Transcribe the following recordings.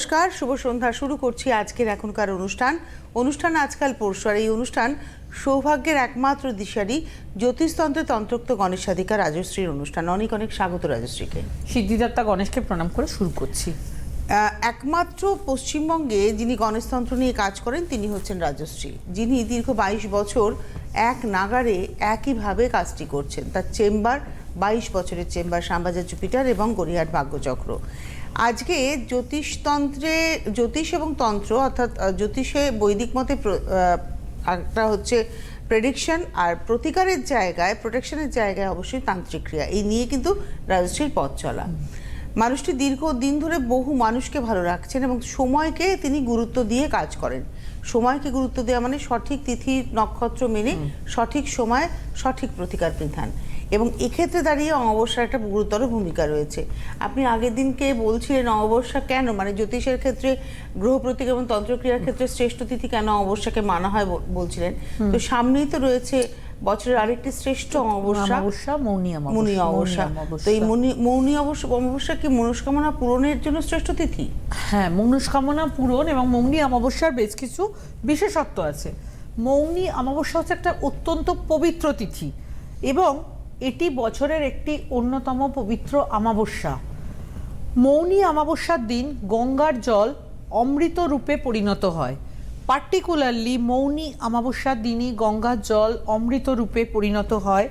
নমস্কার শুভ সন্ধ্যা। শুরু করছি আজকের এখনকার অনুষ্ঠান। অনুষ্ঠান আজকাল পরশু আর এই অনুষ্ঠান সৌভাগ্যের একমাত্র দিশারি জ্যোতিষতন্ত্রে তন্ত্রোক্ত গণেশাধিকার রাজশ্রীর অনুষ্ঠান। অনেক অনেক স্বাগত রাজশ্রীকে। সিদ্ধিদাত্তা গণেশকে প্রণাম করে শুরু করছি। একমাত্র পশ্চিমবঙ্গে যিনি গণেশতন্ত্র নিয়ে কাজ করেন তিনি হচ্ছেন রাজশ্রী। যিনি দীর্ঘ বাইশ বছর এক নাগারে একইভাবে কাজটি করছেন। তার চেম্বার বাইশ বছরের চেম্বার শ্যামবাজার জুপিটার এবং গড়িয়াহাট ভাগ্যচক্র। আজকে জ্যোতিষতন্ত্রে জ্যোতিষ এবং তন্ত্র অর্থাৎ জ্যোতিষে বৈদিক মতে একটা হচ্ছে প্রেডিকশন আর প্রতিকারের জায়গায় প্রোটেকশনের জায়গায় অবশ্যই তান্ত্রিক ক্রিয়া। এই নিয়ে কিন্তু রাজশ্রীর পথ চলা। মানুষটি দীর্ঘ দিন ধরে বহু মানুষকে ভালো রাখছেন এবং সময়কে তিনি গুরুত্ব দিয়ে কাজ করেন। সময়কে গুরুত্ব দেওয়া মানে সঠিক তিথি নক্ষত্র মেনে সঠিক সময় সঠিক প্রতিকার বিধান। এবং এক্ষেত্রে দাঁড়িয়ে অমাবস্যার একটা গুরুতর ভূমিকা রয়েছে। আপনি আগের দিনকে বলছিলেন অমাবস্যা কেন? মানে জ্যোতিষের ক্ষেত্রে গ্রহ প্রতীক এবং তন্ত্রক্রিয়ার ক্ষেত্রে শ্রেষ্ঠ তিথি কেন অমাবস্যাকে মানা হয় বলছিলেন। তো সামনেই তো রয়েছে বছরের আরেকটি শ্রেষ্ঠ অমাবস্যা। মৌনী অমাবস্যা। তো এই মুনি- মৌনী অবশ্য অমাবস্যা কি মনস্কামনা পূরণের জন্য শ্রেষ্ঠ তিথি? হ্যাঁ মনস্কামনা পূরণ এবং মৌনী অমাবস্যার বেশ কিছু বিশেষত্ব আছে। মৌনী অমাবস্যা হচ্ছে একটা অত্যন্ত পবিত্র তিথি এবং এটি বছরের একটি অন্যতম পবিত্র অমাবস্যা। মৌনী অমাবস্যার দিন গঙ্গার জল অমৃত রূপে পরিণত হয়। পার্টিকুলারলি মৌনী অমাবস্যার দিনই গঙ্গার জল অমৃত রূপে পরিণত হয়।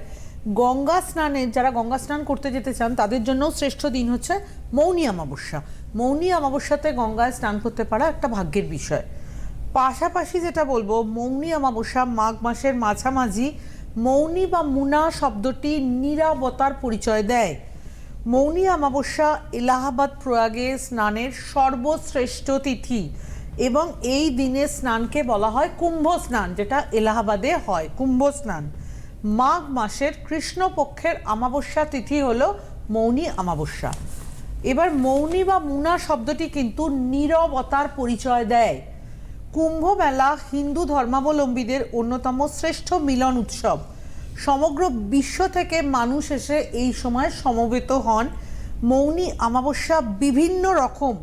গঙ্গা স্নানে যারা গঙ্গা স্নান করতে যেতে চান, তাদের জন্য শ্রেষ্ঠ দিন হচ্ছে মৌনী অমাবস্যা। মৌনী অমাবস্যাতে গঙ্গায় স্নান করতে পারা একটা ভাগ্যের বিষয়। পাশাপাশি যেটা বলব, মৌনী অমাবস্যা মাঘ মাসের মাঝামাঝি মৌনী বা মুনা শব্দটি নিরাবতার পরিচয় দেয়। মৌনী অমাবস্যা এলাহাবাদ প্রয়াগে স্নানের সর্বশ্রেষ্ঠ তিথি এবং এই দিনে স্নানকে বলা হয় কুম্ভ স্নান, যেটা এলাহাবাদে হয়, কুম্ভ স্নান। মাঘ মাসের কৃষ্ণপক্ষের অমাবস্যা তিথি হলো মৌনী অমাবস্যা। এবার মৌনী বা মুনা শব্দটি কিন্তু নীরবতার পরিচয় দেয়। কুম্ভ মেলা হিন্দু ধর্মাবলম্বীদের অন্যতম শ্রেষ্ঠ মিলন উৎসব। সমগ্র বিশ্ব থেকে মানুষ এসে এই সময় সমবেত হন। মৌনী অমাবস্যা বিভিন্ন রকম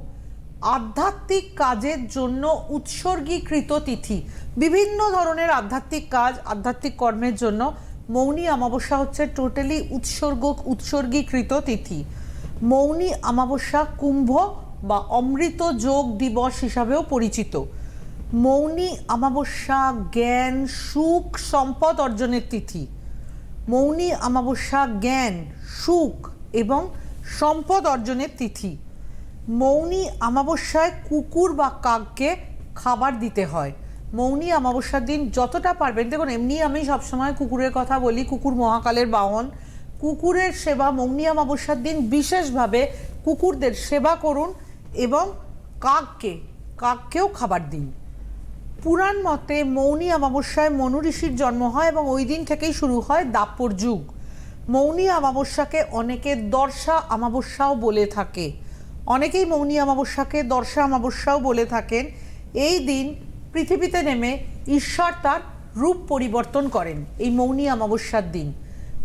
আধ্যাত্মিক কাজের জন্য উৎসর্গীকৃত তিথি। বিভিন্ন ধরনের আধ্যাত্মিক কাজ, আধ্যাত্মিক কর্মের জন্য মৌনী অমাবস্যা হচ্ছে টোটালি উৎসর্গ, উৎসর্গীকৃত তিথি। মৌনী অমাবস্যা কুম্ভ বা অমৃত যোগ দিবস হিসাবেও পরিচিত। মৌনী অমাবস্যা, জ্ঞান, সুখ, সম্পদ অর্জনের তিথি। মৌনী অমাবস্যা, জ্ঞান, সুখ এবং সম্পদ অর্জনের তিথি। মৌনী অমাবস্যায় কুকুর বা কাককে খাবার দিতে হয়। মৌনী অমাবস্যার দিন যতটা পারবেন, দেখুন, এমনি আমি সবসময় কুকুরের কথা বলি, কুকুর মহাকালের বাহন। কুকুরের সেবা মৌনী অমাবস্যার দিন বিশেষভাবে কুকুরদের সেবা করুন এবং কাককে, কাককেও খাবার দিন। পুরাণ মতে মৌনী অমাবস্যায় মনু ঋষির জন্ম হয় এবং ওই দিন থেকেই শুরু হয় দাপর যুগ। মৌনী অমাবস্যাকে অনেকে দর্শা অমাবস্যাও বলে থাকে। অনেকেই মৌনী অমাবস্যাকে দর্শা অমাবস্যাও বলে থাকেন। এই দিন পৃথিবীতে নেমে ঈশ্বর তার রূপ পরিবর্তন করেন, এই মৌনী অমাবস্যার দিন।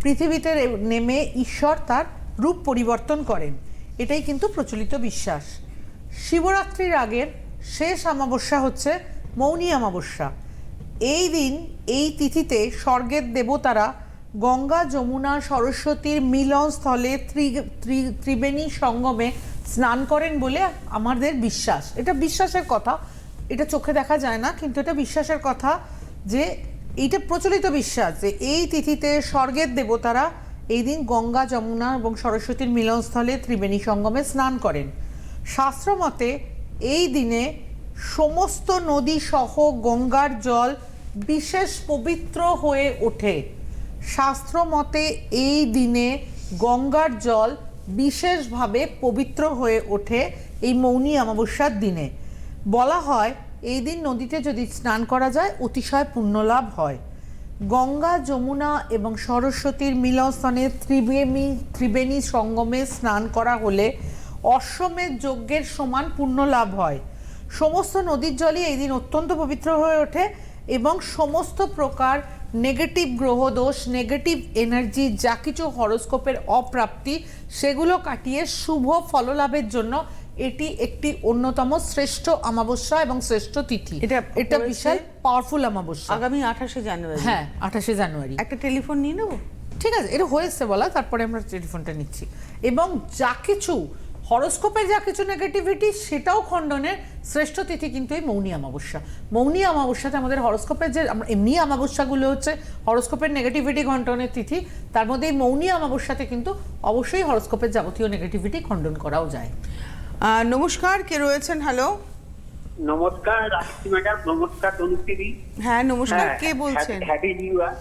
পৃথিবীতে নেমে ঈশ্বর তার রূপ পরিবর্তন করেন, এটাই কিন্তু প্রচলিত বিশ্বাস। শিবরাত্রির আগের শেষ অমাবস্যা হচ্ছে মৌনী অমাবস্যা। এই দিন, এই তিথিতে স্বর্গের দেবতারা গঙ্গা, যমুনা, সরস্বতীর মিলনস্থলে ত্রি- ত্রিবেণী সঙ্গমে স্নান করেন বলে আমাদের বিশ্বাস। এটা বিশ্বাসের কথা। এটা চোখে দেখা যায় না, কিন্তু এটা বিশ্বাসের কথা যে এইটা প্রচলিত বিশ্বাস যে এই তিথিতে স্বর্গের দেবতারা এই দিন গঙ্গা, যমুনা এবং সরস্বতীর মিলনস্থলে ত্রিবেণী সঙ্গমে স্নান করেন। শাস্ত্রমতে এই দিনে সমস্ত নদী সহ গঙ্গার জল বিশেষ পবিত্র হয়ে ওঠে। শাস্ত্র মতে এই দিনে গঙ্গার জল বিশেষভাবে পবিত্র হয়ে ওঠে এই মৌনী অমাবস্যার দিনে। বলা হয়, এই দিন নদীতে যদি স্নান করা যায়, অতিশয় পুণ্যলাভ হয়। গঙ্গা, যমুনা এবং সরস্বতীর মিলনস্থানে ত্রিবেণী ত্রিবেণী সঙ্গমে স্নান করা হলে অশ্বমেধ যজ্ঞের সমান পুণ্য লাভ হয়। সমস্ত নদীর জলই এই দিন অত্যন্ত পবিত্র হয়ে ওঠে এবং সমস্ত প্রকার নেগেটিভ গ্রহদোষ নেগেটিভ এনার্জি যা কিছু হরোস্কোপের অপ্রাপ্তি সেগুলো কাটিয়ে শুভ ফললাভের জন্য এটি একটি অন্যতম শ্রেষ্ঠ অমাবস্যা এবং শ্রেষ্ঠ তিথি। এটা এটা বিশাল পাওয়ারফুল অমাবস্যা। আগামী আঠাশে জানুয়ারি। হ্যাঁ আঠাশে জানুয়ারি। একটা টেলিফোন নিয়ে নেব? ঠিক আছে এটা হয়েছে বলা তারপরে আমরা টেলিফোনটা নিচ্ছি। এবং যা কিছু হরস্কোপের যা কিছু নেগেটিভিটি সেটাও খণ্ডনের শ্রেষ্ঠ তিথি কিন্তু এই মৌনী অমাবস্যা। মৌনী অমাবস্যাতে আমাদের হরস্কোপের যে এমনি অমাবস্যাগুলো হচ্ছে হরস্কোপের নেগেটিভিটি খণ্ডনের তিথি তার মধ্যে এই মৌনী অমাবস্যাতে কিন্তু অবশ্যই হরস্কোপের যাবতীয় নেগেটিভিটি খণ্ডন করাও যায়। আহ, নমস্কার কে রয়েছেন? হ্যালো নমস্কার রাখি ম্যাডাম নমস্কার তনুশ্রী হ্যাঁ নমস্কার হ্যাঁ, কে বলছেন? Happy new year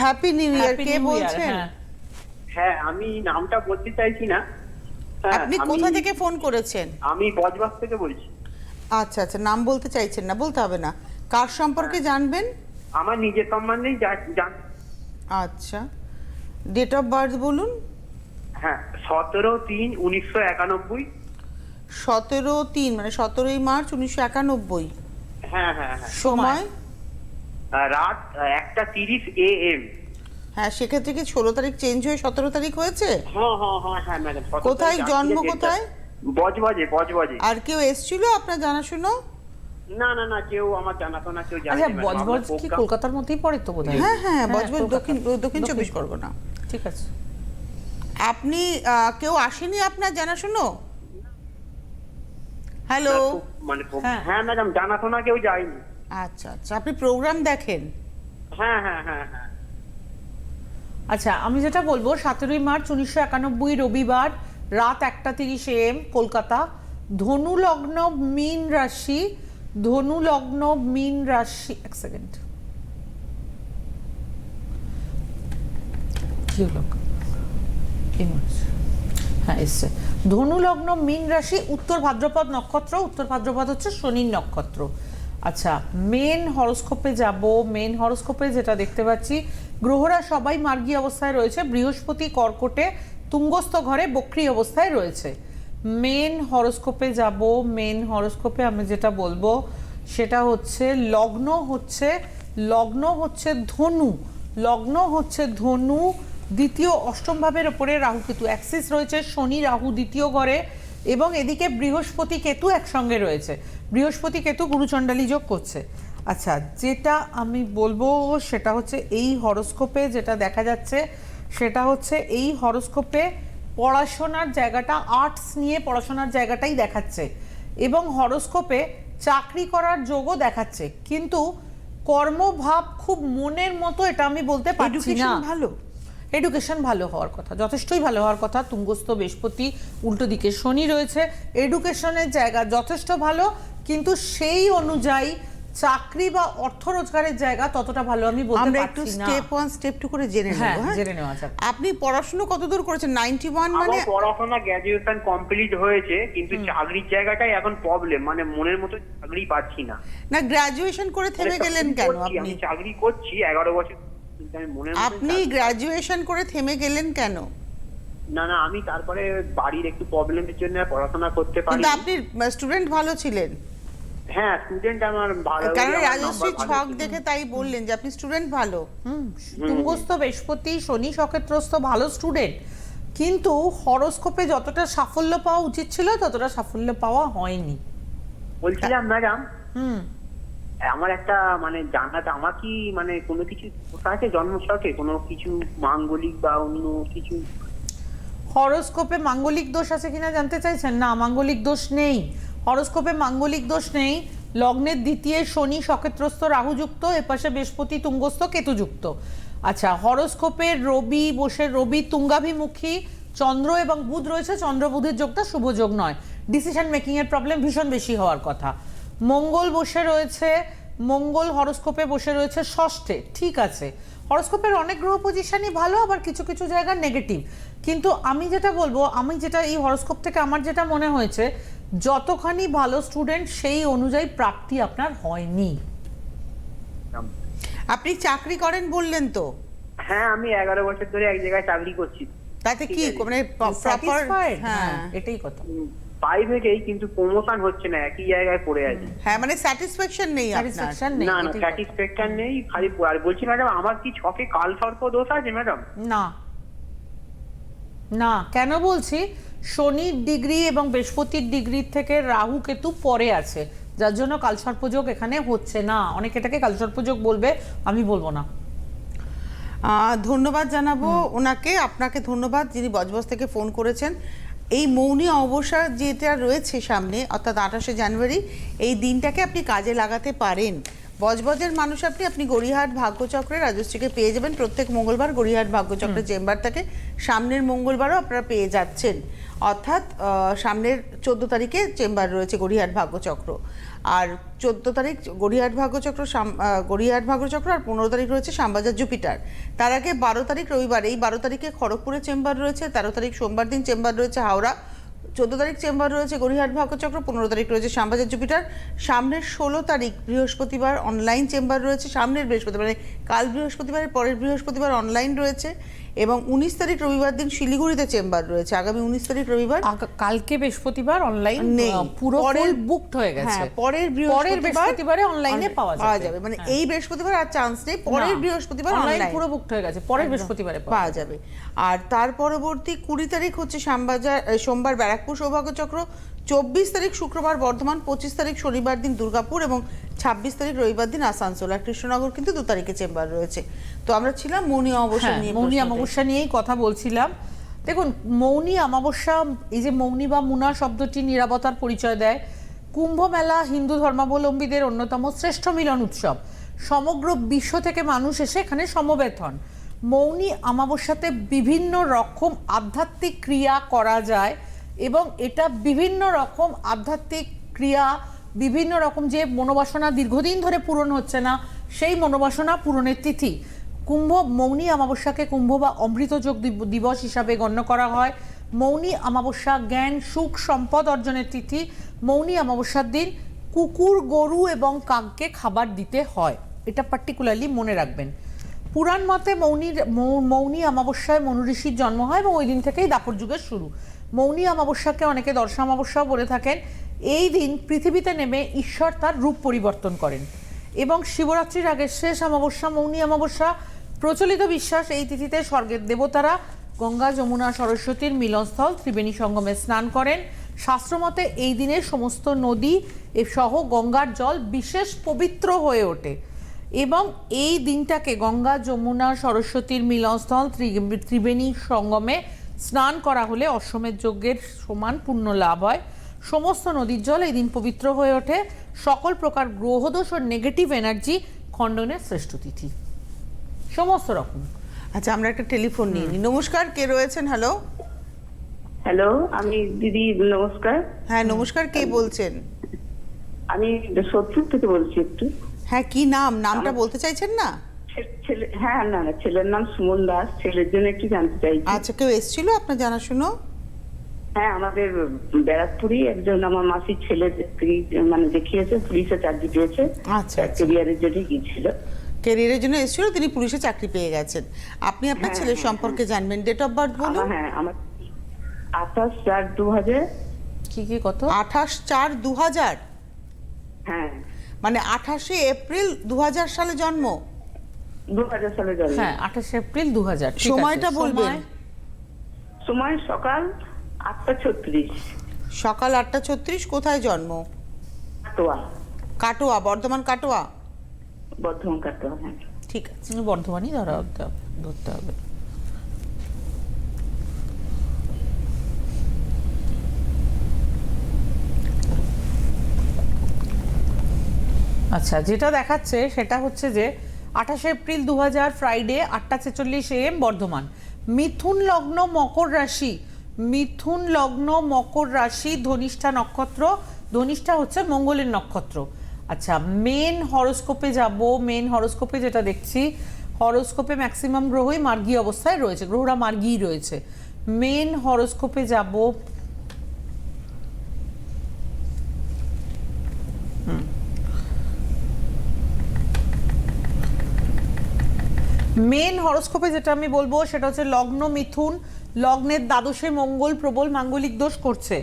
happy new year কে বলছেন? হ্যাঁ। হ্যাঁ আমি নামটা বলতে চাইছি না হ্যাঁ, আপনি কোথা থেকে ফোন করেছেন? আমি বজবাস থেকে বলছি। আচ্ছা আচ্ছা নাম বলতে চাইছেন না বলতে হবে না। কার সম্পর্কে জানবেন? আমার নিজের সম্বন্ধেই জান আচ্ছা ডেট অফ বার্থ বলুন। হ্যাঁ সতেরো তিন উনিশশো একানব্বই। সতেরো তিন মানে সতেরোই মার্চ উনিশশো একানব্বই। হ্যাঁ হ্যাঁ হ্যাঁ। সময়? রাত একটা তিরিশ এ এম হ্যাঁ সেক্ষেত্রে কি ষোলো তারিখ চেঞ্জ হয়ে সতেরো তারিখ হয়েছে? হ্যাঁ হ্যাঁ হ্যাঁ হ্যাঁ ম্যাডাম কোথায়? জন্ম কোথায়? বজবজে বজবজে। আর কেউ এসছিল আপনার জানাশুনো? না না না কেউ আমার জানাশোনা কেউ জানে আচ্ছা না, বজবজ কি কলকাতার মধ্যেই পড়ে তো বোধহয়? হ্যাঁ হ্যাঁ বজবজ দক্ষিণ দক্ষিণ চব্বিশ পরগনা। ঠিক আছে। আপনি আহ, কেউ আসেনি আপনার জানাশুনো? হ্যালো মানে হ্যাঁ। হ্যাঁ ম্যাডাম জানাশোনা কেউ যায়নি। আচ্ছা আচ্ছা আপনি প্রোগ্রাম দেখেন। হ্যাঁ হ্যাঁ হ্যাঁ হ্যাঁ। আচ্ছা আমি যেটা বলব, সতেরোই মার্চ উনিশশো একানব্বই রবিবার রাত একটা তিরিশ এম, কলকাতা। ধনু লগ্ন মীন রাশি ধনু লগ্ন মীন রাশি, এক সেকেন্ড। হ্যাঁ এসছে। ধনু লগ্ন মীন রাশি, উত্তর ভাদ্রপদ নক্ষত্র, উত্তর ভাদ্রপদ হচ্ছে শনির নক্ষত্র। আচ্ছা মেন হরস্কোপে যাব, মেন হরস্কোপে যেটা দেখতে পাচ্ছি গ্রহরা সবাই মার্গী অবস্থায় রয়েছে। বৃহস্পতি কর্কটে তুঙ্গস্থ ঘরে বক্রী অবস্থায় রয়েছে। মেন হরস্কোপে যাব, মেন হরস্কোপে আমি যেটা বলব সেটা হচ্ছে লগ্ন হচ্ছে লগ্ন হচ্ছে ধনু, লগ্ন হচ্ছে ধনু, দ্বিতীয় অষ্টম ভাবের ওপরে রাহু কেতু। অ্যাক্সিস রয়েছে শনি, রাহু দ্বিতীয় ঘরে এবং এদিকে বৃহস্পতি কেতু একসঙ্গে রয়েছে। বৃহস্পতি কেতু গুরুচণ্ডালী যোগ করছে। আচ্ছা যেটা আমি বলব সেটা হচ্ছে এই হরস্কোপে যেটা দেখা যাচ্ছে সেটা হচ্ছে এই হরস্কোপে পড়াশোনার জায়গাটা আর্টস নিয়ে পড়াশোনার জায়গাটাই দেখাচ্ছে এবং হরস্কোপে চাকরি করার যোগও দেখাচ্ছে। কিন্তু কর্মভাব খুব মনের মতো এটা আমি বলতে পারছি না। ভালো? এডুকেশন ভালো হওয়ার কথা যথেষ্টই ভালো হওয়ার কথা। তুঙ্গস্থ বৃহস্পতি উল্টো দিকে শনি রয়েছে। এডুকেশনের জায়গা যথেষ্ট ভালো কিন্তু সেই অনুযায়ী চাকরি বা অর্থ রোজগারের জায়গা ততটা ভালো আমি বলতে আমরা একটু পারছি না। স্টেপ ওয়ান স্টেপ টু করে জেনে হ্যাঁ, নেব হ্যাঁ জেনে নেওয়া যাক। আপনি পড়াশোনা কতদূর করেছেন? নাইনটি ওয়ান মানে আমার পড়াশোনা গ্র্যাজুয়েশন কমপ্লিট হয়েছে কিন্তু চাকরির জায়গাটাই এখন প্রবলেম মানে মনের মতো চাকরি পাচ্ছি না। না গ্রাজুয়েশন করে থেমে মানে গেলেন কেন? আপনি আমি চাকরি করছি এগারো বছর কিন্তু আমি মনের আপনি গ্রাজুয়েশন করে থেমে গেলেন কেন? না না আমি তারপরে বাড়ির একটু প্রবলেমের জন্য পড়াশোনা করতে পারি কিন্তু আপনি স্টুডেন্ট ভালো ছিলেন। হ্যাঁ স্টুডেন্ট আমার ভালো কারণ রাজশ্রী ছক দেখে তাই বললেন যে আপনি স্টুডেন্ট ভালো। হুম তুঙ্গস্থ বৃহস্পতি শনি সক্ষেত্রস্থ ভালো স্টুডেন্ট কিন্তু হরস্কোপে যতটা সাফল্য পাওয়া উচিত ছিল ততটা সাফল্য পাওয়া হয়নি। বলছিলাম ম্যাডাম হুম। আমার একটা মানে জানাটা আমার কি মানে কোনো কিছু আছে? জন্মছকে কোনো কিছু মাঙ্গলিক বা অন্য কিছু? হরোস্কোপে মাঙ্গলিক দোষ আছে কিনা জানতে চাইছেন? না মাঙ্গলিক দোষ নেই। হরোস্কোপে মাঙ্গলিক দোষ নেই। লগ্নের দ্বিতীয় শনি সক্ষেত্রস্থ রাহুযুক্ত, এপাশে বৃহস্পতি তুঙ্গস্থ কেতুযুক্ত। আচ্ছা হরোস্কোপে রবি বসে, রবি তুঙ্গাভিমুখী, চন্দ্র এবং বুধ রয়েছে। চন্দ্র বুধের যোগটা শুভ যোগ নয়। ডিসিশন মেকিং এর প্রবলেম ভীষণ বেশি হওয়ার কথা। মঙ্গল বসে রয়েছে, মঙ্গল হরস্কোপে বসে রয়েছে ষষ্ঠে। ঠিক আছে। হরোস্কোপের অনেক গ্রহ পজিশনই ভালো, আবার কিছু কিছু জায়গা নেগেটিভ কিন্তু আমি যেটা বলব, আমি যেটা এই হরস্কোপ থেকে আমার যেটা মনে হয়েছে যতখানি ভালো স্টুডেন্ট সেই অনুযায়ী প্রাপ্তি আপনার হয়নি। আপনি চাকরি করেন বললেন তো? হ্যাঁ আমি এগারো বছর ধরে এক জায়গায় চাকরি করছি। তাতে কি মানে প্রপার হ্যাঁ হ্যাঁ। এটাই কথা। প্রাইভেটেই কিন্তু প্রমোশন হচ্ছে না একই জায়গায় পড়ে আছি। হ্যাঁ মানে স্যাটিসফ্যাকশন নেই আপনার। স্যাটিসফ্যাকশন নেই না না স্যাটিসফ্যাকশন নেই খালি আর বলছি ম্যাডাম আমার কি ছকে কাল সর্প দোষ আছে ম্যাডাম? না। না কেন বলছি? শনির ডিগ্রি এবং বৃহস্পতির ডিগ্রি থেকে রাহু কেতু পরে আছে। যার জন্য কালসর্পযোগ এখানে হচ্ছে না। অনেকে এটাকে কালসর্পযোগ বলবে আমি বলব না। ধন্যবাদ জানাব ওনাকে। আপনাকে ধন্যবাদ যিনি বজবজ থেকে ফোন করেছেন। এই মৌনী অবসর যেটা রয়েছে সামনে অর্থাৎ আঠাশে জানুয়ারি এই দিনটাকে আপনি কাজে লাগাতে পারেন। বজবজের মানুষ আপনি আপনি গড়িয়াহাট ভাগ্যচক্রে রাজশ্রীকে পেয়ে যাবেন। প্রত্যেক মঙ্গলবার গড়িয়াহাট ভাগ্যচক্রের চেম্বার থেকে সামনের মঙ্গলবারও আপনারা পেয়ে যাচ্ছেন। অর্থাৎ সামনের চোদ্দ তারিখে চেম্বার রয়েছে গড়িয়াহাট ভাগ্যচক্র। আর চোদ্দ তারিখ গড়িয়াহাট ভাগ্যচক্র সাম- গড়িয়াহাট ভাগ্যচক্র আর পনেরো তারিখ রয়েছে শ্যামবাজার জুপিটার। তার আগে বারো তারিখ রবিবার এই বারো তারিখে খড়গপুরে চেম্বার রয়েছে তেরো তারিখ সোমবার দিন চেম্বার রয়েছে হাওড়া চোদ্দ তারিখ চেম্বার রয়েছে গড়িহাট ভাগ্যচক্র, পনেরো তারিখ রয়েছে শ্যামবাজার জুপিটার। সামনের ষোলো তারিখ বৃহস্পতিবার অনলাইন চেম্বার রয়েছে, সামনের বৃহস্পতিবার মানে কাল বৃহস্পতিবারের পরের বৃহস্পতিবার অনলাইন রয়েছে। এবং উনিশ তারিখ রবিবার দিন শিলিগুড়িতে চেম্বার রয়েছে। আগামী উনিশ তারিখ রবিবার কালকে বৃহস্পতিবার অনলাইন নেই। পুরো পরের- বুকড হয়ে গেছে। হ্যাঁ পরের পরের বৃহস্পতিবার অনলাইনে পাওয়া যাবে। যাবে। মানে হ্যাঁ। এই বৃহস্পতিবার আর চান্স নেই পরের বৃহস্পতিবার অনলাইন পুরো বুকড হয়ে গেছে পরের বৃহস্পতিবারে পাওয়া পাওয়া যাবে। আর তার পরবর্তী কুড়ি তারিখ হচ্ছে শ্যামবাজার সোমবার ব্যারাকপুর সৌভাগ্য চক্র চব্বিশ তারিখ শুক্রবার বর্ধমান পঁচিশ তারিখ শনিবার দিন দুর্গাপুর এবং ছাব্বিশ তারিখ রবিবার দিন আসানসোল আর কৃষ্ণনগর কিন্তু দু তারিখে চেম্বার রয়েছে। তো আমরা ছিলাম মৌনী অবসর হ্যাঁ, নিয়ে মৌনী অমাবস্যা নিয়েই কথা বলছিলাম। দেখুন মৌনী অমাবস্যা এই যে মৌনী বা মুনা শব্দটি নিরাপত্তার পরিচয় দেয়। কুম্ভ মেলা হিন্দু ধর্মাবলম্বীদের অন্যতম শ্রেষ্ঠ মিলন উৎসব। সমগ্র বিশ্ব থেকে মানুষ এসে এখানে সমবেত হন। মৌনী অমাবস্যাতে বিভিন্ন রকম আধ্যাত্মিক ক্রিয়া করা যায় এবং এটা বিভিন্ন রকম আধ্যাত্মিক ক্রিয়া বিভিন্ন রকম যে মনোবাসনা দীর্ঘদিন ধরে পূরণ হচ্ছে না, সেই মনোবাসনা পূরণের তিথি। কুম্ভ মৌনী অমাবস্যাকে কুম্ভ বা অমৃত যোগ দিব- দিবস হিসাবে গণ্য করা হয়। মৌনী অমাবস্যা জ্ঞান, সুখ, সম্পদ অর্জনের তিথি। মৌনী অমাবস্যার দিন কুকুর, গরু এবং কাককে খাবার দিতে হয়। এটা পার্টিকুলারলি মনে রাখবেন। পুরাণ মতে মৌনীর মৌনী অমাবস্যায় মনু ঋষির জন্ম হয় এবং ওই দিন থেকেই দাপর যুগের শুরু। মৌনী অমাবস্যাকে অনেকে দর্শা অমাবস্যাও বলে থাকেন। এই দিন পৃথিবীতে নেমে ঈশ্বর তার রূপ পরিবর্তন করেন। এবং শিবরাত্রির আগে শেষ অমাবস্যা, মৌনী অমাবস্যা, প্রচলিত বিশ্বাস, এই তিথিতে স্বর্গের দেবতারা গঙ্গা, যমুনা, সরস্বতীর মিলনস্থল, ত্রিবেণী সঙ্গমে স্নান করেন। শাস্ত্রমতে এই দিনে সমস্ত নদী সহ গঙ্গার জল বিশেষ পবিত্র হয়ে ওঠে। এবং এই দিনটাকে গঙ্গা, যমুনা, সরস্বতীর মিলনস্থল, ত্রি- ত্রিবেণী সঙ্গমে স্নান করা হলে অশ্বমেধ যজ্ঞের সমান পুণ্য লাভ হয়। সমস্ত নদীর জল এই দিন পবিত্র হয়ে ওঠে। সকল প্রকার গ্রহদোষ ও নেগেটিভ এনার্জি খণ্ডনের শ্রেষ্ঠ তিথি। সমস্ত রকম। আচ্ছা আমরা একটা টেলিফোন নিয়ে নিই। নমস্কার কে রয়েছেন? হ্যালো হ্যালো আমি দিদি নমস্কার। হ্যাঁ নমস্কার কে বলছেন? আমি সত্যি থেকে বলছি একটু। হ্যাঁ কি নাম? নামটা বলতে চাইছেন না? ছেলে হ্যাঁ না না ছেলের নাম সুমন দাস। ছেলের জন্য একটু জানতে চাইছি। আচ্ছা কেউ এসেছিল আপনার জানাশুনো? হ্যাঁ আমাদের ব্যারাকপুরই একজন আমার মাসির ছেলে মানে দেখিয়েছে পুলিশে চাকরি পেয়েছে। আচ্ছা আচ্ছা। ক্যারিয়ারের জন্য গিয়েছিল। ক্যারিয়ারের জন্য এসেছিল তিনি পুলিশে চাকরি পেয়ে গেছেন। আপনি আপনার হ্যাঁ, ছেলের হ্যাঁ, সম্পর্কে জানবেন ডেট অফ বার্থ বলুন। হ্যাঁ আমার আঠাশ চার দু হাজার। কি কি কত? আঠাশ চার দু হাজার। হ্যাঁ। মানে আঠাশে এপ্রিল দু হাজার সালে জন্ম। দু হাজার সালে জন্ম। হ্যাঁ আঠাশে এপ্রিল দু হাজার সময়টা বলবেন। সময় সকাল আটটা ছত্রিশ। সকাল আটটা ছত্রিশ কোথায় জন্ম? কাটোয়া। কাটোয়া বর্ধমান কাটোয়া? বর্ধমান কাটোয়া হ্যাঁ। ঠিক আছে। বর্ধমানই ধরা ধরতে হবে আচ্ছা যেটা দেখাচ্ছে সেটা হচ্ছে যে আঠাশে এপ্রিল দু হাজার ফ্রাইডে আটটা ছেচল্লিশ এম বর্ধমান। মিথুন লগ্ন মকর রাশি মিথুন লগ্ন, মকর রাশি, ধনিষ্ঠা নক্ষত্র। ধনিষ্ঠা হচ্ছে মঙ্গলের নক্ষত্র। আচ্ছা মেন হরোস্কোপে যাব। মেন হরোস্কোপে যেটা দেখছি হরোস্কোপে ম্যাক্সিমাম গ্রহই মার্গী অবস্থায় রয়েছে। গ্রহরা মার্গী রয়েছে। মেন হরোস্কোপে যাব। মেন হরস্কোপে যেটা আমি বলব, সেটা হচ্ছে লগ্ন মিথুন। লগ্নের দ্বাদশে মঙ্গল প্রবল মাঙ্গলিক দোষ করছে।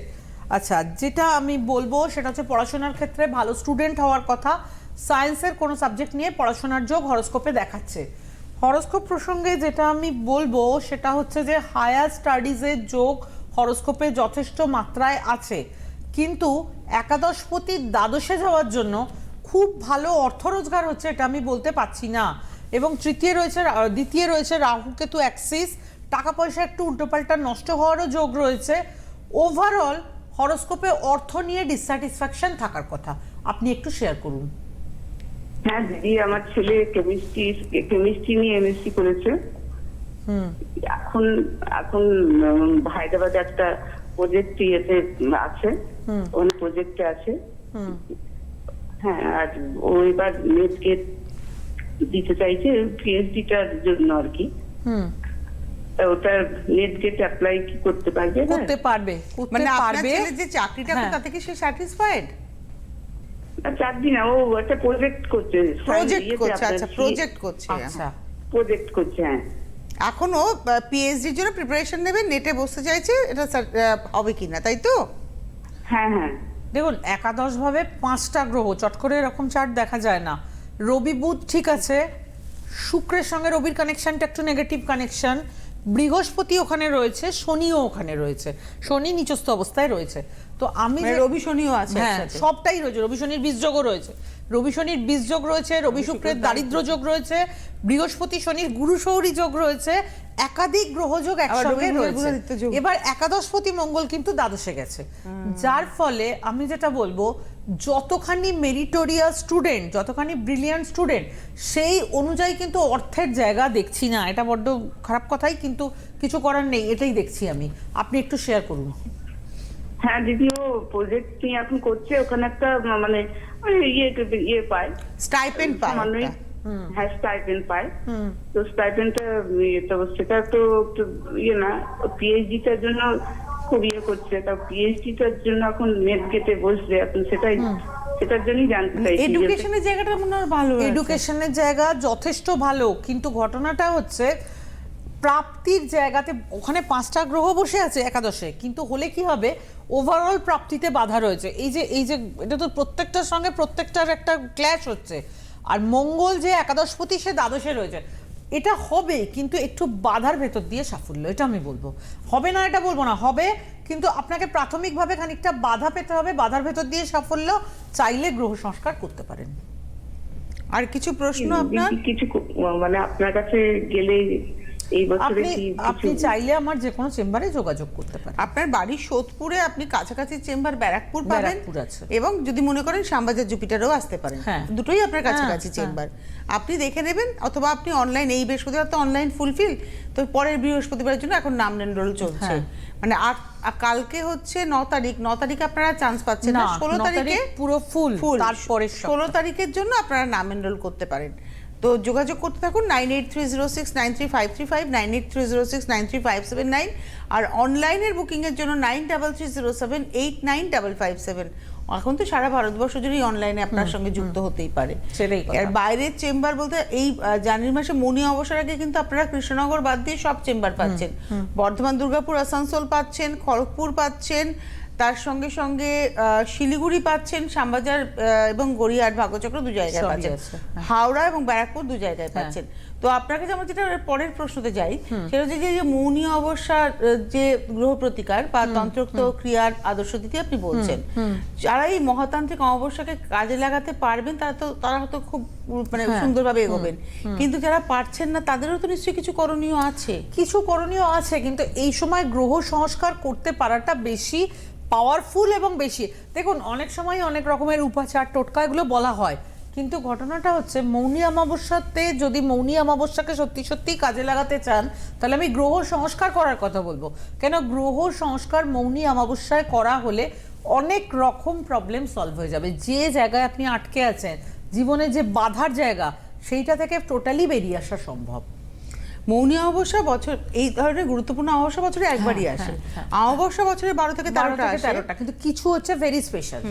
আচ্ছা যেটা আমি বলব, সেটা হচ্ছে পড়াশোনার ক্ষেত্রে ভালো স্টুডেন্ট হওয়ার কথা। সায়েন্সের কোনো সাবজেক্ট নিয়ে পড়াশোনার যোগ হরস্কোপে দেখাচ্ছে। হরস্কোপ প্রসঙ্গে যেটা আমি বলব, সেটা হচ্ছে যে হায়ার স্টাডিজের যোগ হরস্কোপে যথেষ্ট মাত্রায় আছে। কিন্তু একাদশপতির দ্বাদশে যাওয়ার জন্য খুব ভালো অর্থ রোজগার হচ্ছে, এটা আমি বলতে পারছি না। এবং তৃতীয় রয়েছে দ্বিতীয় রয়েছে রাহু কেতু অ্যাক্সিস টাকা পয়সা একটু উল্টোপাল্টা নষ্ট হওয়ারও যোগ রয়েছে। ওভারঅল হরস্কোপে অর্থ নিয়ে ডিসস্যাটিসফ্যাকশন থাকার কথা। আপনি একটু শেয়ার করুন। হ্যাঁ দিদি আমার ছেলে কেমিস্ট্রি কেমিস্ট্রি নিয়ে এমএসসি করেছে। হুম। এখন এখন হায়দ্রাবাদে একটা প্রজেক্ট ইয়েতে আছে। ওখানে প্রজেক্টে আছে। হুম। হ্যাঁ আর ও এবার নেট গেট দিতে চাইছে পিএইচডিটার জন্য আর কি। ওটা নেট গেট অ্যাপ্লাই কি করতে পারবে না? করতে পারবে মানে আপনার পারবে। ছেলে যে চাকরিটা করে হ্যাঁ। তাতে কি সে স্যাটিসফাইড চাকরি না ও একটা প্রজেক্ট করছে প্রজেক্ট করছে আচ্ছা প্রজেক্ট করছে আচ্ছা প্রজেক্ট করছে হ্যাঁ। এখনও পিএইচডির জন্য প্রিপারেশন নেবে নেটে বসতে চাইছে এটা হবে কিনা তাই তো? হ্যাঁ হ্যাঁ। দেখুন একাদশ ভাবে পাঁচটা গ্রহ চট করে এরকম চার্ট দেখা যায় না। রবি বুধ ঠিক আছে। শুক্রের সঙ্গে রবির কানেকশনটা একটু নেগেটিভ কানেকশন বৃহস্পতি ওখানে রয়েছে শনিও ওখানে রয়েছে। শনি নিচস্থ অবস্থায় রয়েছে। তো আমি মানে রবি শনিও আছে হ্যাঁ সবটাই রয়েছে। রবি শনির বীজযোগও রয়েছে। রবি শনির বীজযোগ রয়েছে রবি শুক্রের দারিদ্র যোগ রয়েছে বৃহস্পতি শনির গুরু সৌরী যোগ রয়েছে একাধিক গ্রহযোগ একসঙ্গে রয়েছে। এবার একাদশপতি মঙ্গল কিন্তু দ্বাদশে গেছে। যার ফলে আমি যেটা বলব যতখানি মেরিটোরিয়াস স্টুডেন্ট যতখানি ব্রিলিয়ান্ট স্টুডেন্ট সেই অনুযায়ী কিন্তু অর্থের জায়গা দেখছি না। এটা বড্ড খারাপ কথাই কিন্তু কিছু করার নেই এটাই দেখছি আমি। আপনি একটু শেয়ার করুন। হ্যাঁ দিদি ও প্রজেক্ট নিয়ে এখন করছে ওখানে একটা মানে ইয়ে ইয়ে পায়। স্টাইপেন্ড পায়। হ্যাঁ স্টাইপেন্ড পায়। তো স্টাইপেন্ডটা ইয়ে সেটা তো ইয়ে না পিএইচডি পিএইচডিটার জন্য খুব ইয়ে করছে তা পিএইচডিটার জন্য এখন নেট গেটে বসবে? এখন সেটাই সেটার জন্যই জানতে চাইছি যে- এডুকেশনের জায়গাটা মনে হয় ভালো এডুকেশনের জায়গা যথেষ্ট ভালো কিন্তু ঘটনাটা হচ্ছে প্রাপ্তির জায়গাতে ওখানে পাঁচটা গ্রহ বসে আছে একাদশে কিন্তু হলে কি হবে? ওভারঅল প্রাপ্তিতে বাধা রয়েছে। এই যে এই যে এটা তো প্রত্যেকটার সঙ্গে প্রত্যেকটার একটা ক্ল্যাশ হচ্ছে। আর মঙ্গল যে একাদশপতি সে দ্বাদশে রয়েছে। এটা হবে কিন্তু একটু বাধার ভেতর দিয়ে সাফল্য এটা আমি বলব। হবে না এটা বলব না হবে কিন্তু আপনাকে প্রাথমিকভাবে খানিকটা বাধা পেতে হবে বাধার ভেতর দিয়ে সাফল্য চাইলে গ্রহ সংস্কার করতে পারেন। আর কিছু প্রশ্ন আপনার? কিছু মানে আপনার কাছে গেলে এই বছরে আপনি আপনি চাইলে আমার যে কোনো চেম্বারে যোগাযোগ করতে পারেন। আপনার বাড়ি সোদপুরে আপনি কাছাকাছি চেম্বার ব্যারাকপুর পাবেন। আছে। এবং যদি মনে করেন শ্যামবাজার জুপিটারও আসতে পারেন। হ্যাঁ। দুটোই আপনার কাছাকাছি হ্যাঁ, চেম্বার। আপনি দেখে নেবেন অথবা আপনি অনলাইন এই বৃহস্পতিবার তো অনলাইন ফুলফিল তো পরের বৃহস্পতিবারের জন্য এখন নাম এনরোল চলছে। হ্যাঁ। মানে আট আর কালকে হচ্ছে ন তারিখ ন তারিখে আপনারা চান্স পাচ্ছেন না ষোলো তারিখে পুরো ফুল ফুল তারপরে ষোলো তারিখের জন্য আপনারা নাম এনরোল করতে পারেন। তো যোগাযোগ করতে থাকুন nine eight three zero six nine three five three five nine eight three zero six nine three five seven nine আর অনলাইনের বুকিংয়ের জন্য nine double three zero seven eight nine double five seven. এখন তো সারা ভারতবর্ষ জুড়েই অনলাইনে আপনার সঙ্গে যুক্ত হতেই পারে। সেটাই আর বাইরের চেম্বার বলতে এই জানুয়ারি মাসে মনি অবসর আগে কিন্তু আপনারা কৃষ্ণনগর বাদ দিয়ে সব চেম্বার পাচ্ছেন। বর্ধমান দুর্গাপুর আসানসোল পাচ্ছেন খড়গপুর পাচ্ছেন তার সঙ্গে সঙ্গে আহ, শিলিগুড়ি পাচ্ছেন শ্যামবাজার এবং গড়িয়াহাট ভাগ্যচক্র দু জায়গায় পাচ্ছেন। হাওড়া এবং ব্যারাকপুর দু জায়গায় পাচ্ছেন। তো আপনাকে যেমন যেটা পরের প্রশ্নতে যাই সেটা হচ্ছে যে মৌনী অবস্যার যে গ্রহ প্রতিকার বা তন্ত্রোক্ত ক্রিয়ার আদর্শ দিতে আপনি বলছেন যারা এই মহাতান্ত্রিক অমাবস্যাকে কাজে লাগাতে পারবেন তারা তো তারা হয়তো খুব মানে হ্যাঁ, সুন্দরভাবে এগোবেন। কিন্তু যারা পারছেন না তাদেরও তো নিশ্চয়ই কিছু করণীয় আছে। কিছু করণীয় আছে কিন্তু এই সময় গ্রহ সংস্কার করতে পারাটা বেশি পাওয়ারফুল এবং বেশি। দেখুন, অনেক সময় অনেক রকমের উপাচার, টোটকা এগুলো বলা হয়। কিন্তু ঘটনাটা হচ্ছে, মৌনী অমাবস্যাতে যদি মৌনী অমাবস্যাকে সত্যি সত্যি কাজে লাগাতে চান, তাহলে আমি গ্রহ সংস্কার করার কথা বলব। কেন? গ্রহ সংস্কার মৌনী অমাবস্যায় করা হলে অনেক রকম প্রবলেম সলভ হয়ে যাবে। যে জায়গায় আপনি আটকে আছেন, জীবনে যে বাধার জায়গা, সেইটা থেকে টোটালি বেরিয়ে আসা সম্ভব। মৌনী অমাবস্যা বছর এই ধরনের গুরুত্বপূর্ণ অমাবস্যা বছরে একবারই হ্যাঁ, আসে। হ্যাঁ, অমাবস্যা বছরে বারো থেকে তেরোটা আসে। তেরোটা কিন্তু কিছু হচ্ছে ভেরি স্পেশাল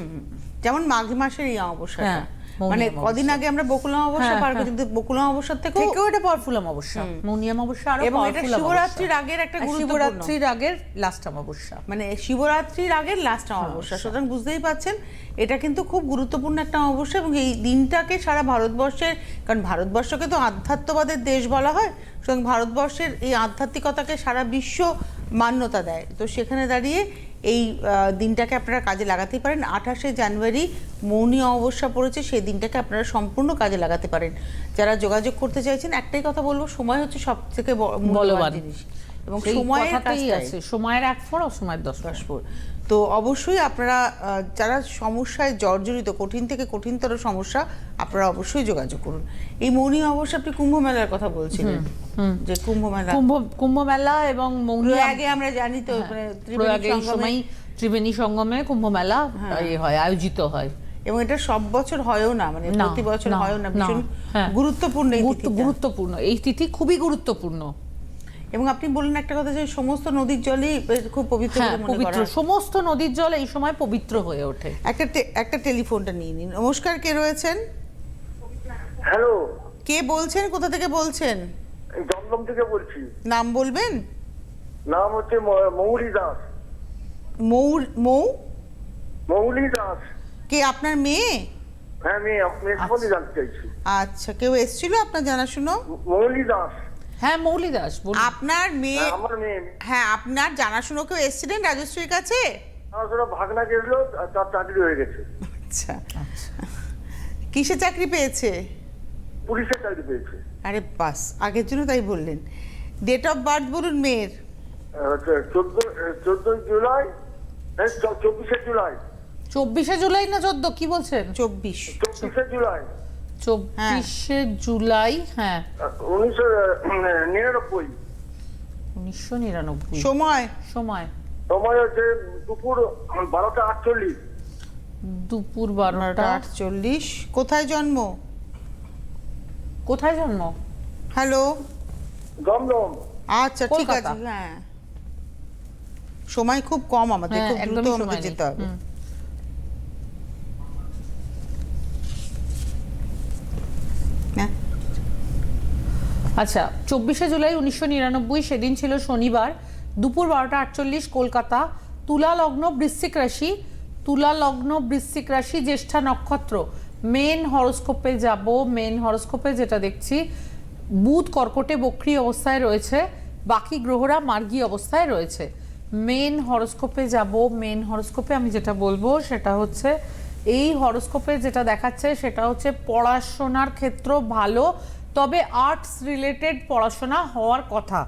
যেমন মাঘ মাসের এই অমাবস্যাটা। হ্যাঁ। মৌনী কদিন আগে আমরা বকুলাম অবস্থা হ্যাঁ, পার হ্যাঁ। করেছি কিন্তু বকুলাম অবস্যার থেকেও থেকেও এটা পাওয়ারফুল অমাবস্যা। মৌনী অমাবস্যা আরও এবং এটা শিবরাত্রির আগের একটা গুরুত্বপূর্ণ। শিবরাত্রির আগের লাস্ট অমাবস্যা। মানে শিবরাত্রির আগের লাস্ট অমাবস্যা। সুতরাং বুঝতেই পাচ্ছেন এটা কিন্তু খুব গুরুত্বপূর্ণ একটা অমাবস্যা এবং এই দিনটাকে সারা ভারতবর্ষের কারণ ভারতবর্ষকে তো আধ্যাত্মবাদের দেশ বলা হয় সুতরাং ভারতবর্ষের এই আধ্যাত্মিকতাকে সারা বিশ্ব মান্যতা দেয়। তো সেখানে দাঁড়িয়ে এই দিনটাকে আপনারা কাজে লাগাতেই পারেন। আঠাশে জানুয়ারি মৌনী অবস্যা পড়েছে সেই দিনটাকে আপনারা সম্পূর্ণ কাজে লাগাতে পারেন। যারা যোগাযোগ করতে চাইছেন একটাই কথা বলব সময় হচ্ছে সব থেকে বলবান। জিনিস। এবং সময়ের কথাতেই আছে সময়ের এক ফোর অসময়ের দশ ফোর। দশপুর তো অবশ্যই আপনারা যারা সমস্যায় জর্জরিত কঠিন থেকে কঠিনতর সমস্যা আপনারা অবশ্যই যোগাযোগ করুন। এই মৌনী অবশ্য আপনি কুম্ভ মেলার কথা বলছিলেন যে কুম্ভ মেলা। কুম্ভ কুম্ভ মেলা এবং মৌনী আগে আমরা জানি তো মানে ত্রিবেণী সঙ্গমে- সময় ত্রিবেণী সঙ্গমে কুম্ভ মেলা এ হয় আয়োজিত হয়। এবং এটা সব বছর হয়ও না মানে প্রতি বছর হয়ও না ভীষণ হ্যাঁ। গুরুত্বপূর্ণ গুরুত্বপূর্ণ। এই তিথি খুবই গুরুত্বপূর্ণ। এবং আপনি বললেন একটা কথা যে সমস্ত নদীর জলই খুব পবিত্র হ্যাঁ পবিত্র। সমস্ত নদীর জল এই সময় পবিত্র হয়ে ওঠে। একটা একটা টেলিফোনটা নিয়ে নিন। নমস্কার কে রয়েছেন? হ্যালো। কে বলছেন? কোথা থেকে বলছেন? দমদম থেকে বলছি। নাম বলবেন? নাম হচ্ছে ম- মৌলি দাস। মৌ মৌ? মৌলি দাস। কে আপনার মেয়ে? হ্যাঁ মেয়ে। আপনি সম্বন্ধে জানতে চাইছি। আচ্ছা কেউ এসেছিল আপনার জানাশুনো? মৌলি দাস। হ্যাঁ মৌলি দাস বলুন। আপনার মেয়ে হ্যাঁ, আমার মেয়ে। হ্যাঁ আপনার জানাশুনো কেউ এসেছিলেন রাজশ্রীর কাছে? আমার সেটা ভাগনা গেছিল তার চাকরি হয়ে গেছে। আচ্ছা। কিসে চাকরি পেয়েছে? পুলিশের চাকরি পেয়েছে। আরে বাস আগের জন্য তাই বললেন। ডেট অফ বার্থ বলুন মেয়ের। চোদ্দ চোদ্দই জুলাই হ্যাঁ, চব্বিশে জুলাই। চব্বিশে জুলাই না চোদ্দ? কি বলছেন? চব্বিশ। চব্বিশে জুলাই। চব্বিশে জুলাই হ্যাঁ। উনিশশো নিরানব্বই। উনিশশো নিরানব্বই। সময়। সময়। সময় হচ্ছে দুপুর বারোটা আটচল্লিশ। দুপুর বারোটা আটচল্লিশ। কোথায় জন্ম? কোথায় জন্ম? হ্যালো। দমদম। আচ্ছা ঠিক আছে হ্যাঁ। সময় খুব কম আমাদের হ্যাঁ খুব দ্রুত আমাদের সময় যেতে হবে হুম। হ্যাঁ আচ্ছা চব্বিশে জুলাই উনিশশো নিরানব্বই সেদিন ছিল শনিবার, দুপুর বারোটা আটচল্লিশ কলকাতা তুলা লগ্ন বৃশ্চিক রাশি তুলা লগ্ন বৃশ্চিক রাশি জ্যেষ্ঠা নক্ষত্র। মেন হরস্কোপে যাব, মেন হরস্কোপে যেটা দেখছি, বুধ কর্কটে বক্রি অবস্থায় রয়েছে, বাকি গ্রহরা মার্গী অবস্থায় রয়েছে। মেন হরস্কোপে যাব, মেন হরস্কোপে আমি যেটা বলব সেটা হচ্ছে, এই হরস্কোপে যেটা দেখাচ্ছে সেটা হচ্ছে পড়াশোনার ক্ষেত্র ভালো তবে আর্টস রিলেটেড পড়াশোনা হওয়ার কথা।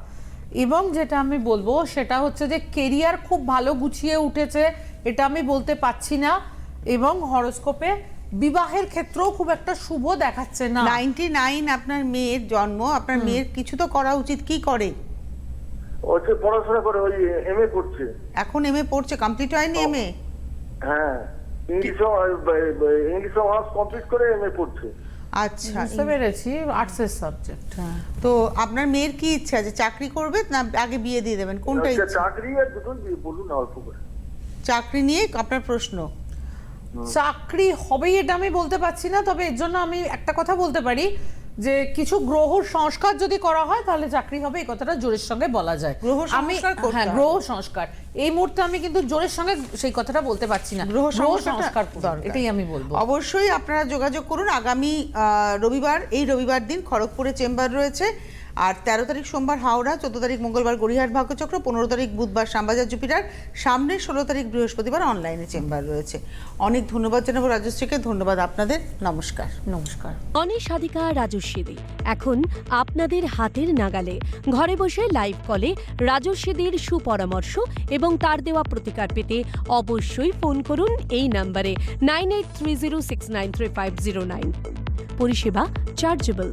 এবং যেটা আমি বলব সেটা হচ্ছে যে কেরিয়ার খুব ভালো গুছিয়ে উঠেছে এটা আমি বলতে পাচ্ছি না। এবং হরস্কোপে বিবাহের ক্ষেত্রেও খুব একটা শুভ দেখাচ্ছে না। নাইনটি নাইন আপনার মেয়ের জন্ম আপনার মেয়ের কিছু তো করা উচিত কি করে? হচ্ছে পড়াশোনা করে ওই এম এ করছে। এখন এম এ পড়ছে কমপ্লিট হয়নি এম এ হ্যাঁ ইংলিশ ইংলিশ অনার্স কমপ্লিট করে এম এ পড়ছে আচ্ছা বুঝতে পেরেছি আর্টসের সাবজেক্ট তো আপনার মেয়ের কি ইচ্ছা যে চাকরি করবে না আগে বিয়ে দিয়ে দেবেন? কোনটা আচ্ছা, ইচ্ছা? চাকরি আর দুটোই বলুন অল্প করে। চাকরি নিয়ে আপনার প্রশ্ন। চাকরি হবেই এটা আমি বলতে পারছি না তবে এর জন্য আমি একটা কথা বলতে পারি। যে কিছু গ্রহ সংস্কার যদি করা হয় তাহলে চাকরি হবে এই কথাটা জোরের সঙ্গে বলা যায়। গ্রহ আমি হ্যাঁ গ্রহ সংস্কার। এই মুহূর্তে আমি কিন্তু জোরের সঙ্গে সেই কথাটা বলতে পারছি না। গ্রহ সংস্কার এটাই আমি বলব। অবশ্যই আপনারা যোগাযোগ করুন। আগামী আহ, রবিবার এই রবিবার দিন খড়গপুরে চেম্বার রয়েছে। আর তেরো তারিখ সোমবার হাওড়া, চোদ্দ তারিখ মঙ্গলবার গড়িয়াহাট, ভাগ্যচক্র, পনেরো তারিখ বুধবার শ্যামবাজার, জুপিটার, সামনে ষোলো তারিখ বৃহস্পতিবার অনলাইনে চেম্বার রয়েছে। অনেক ধন্যবাদ জানাব রাজশ্রীকে ধন্যবাদ আপনাদের, নমস্কার। নমস্কার। অনিশাধিকা রাজস্বীদি এখন আপনাদের হাতের নাগালে ঘরে বসে লাইভ কলে রাজস্বীদের সুপরামর্শ এবং তার দেওয়া প্রতিকার পেতে অবশ্যই ফোন করুন এই নাম্বারে nine eight three zero six nine three five zero nine পরিষেবা চার্জেবল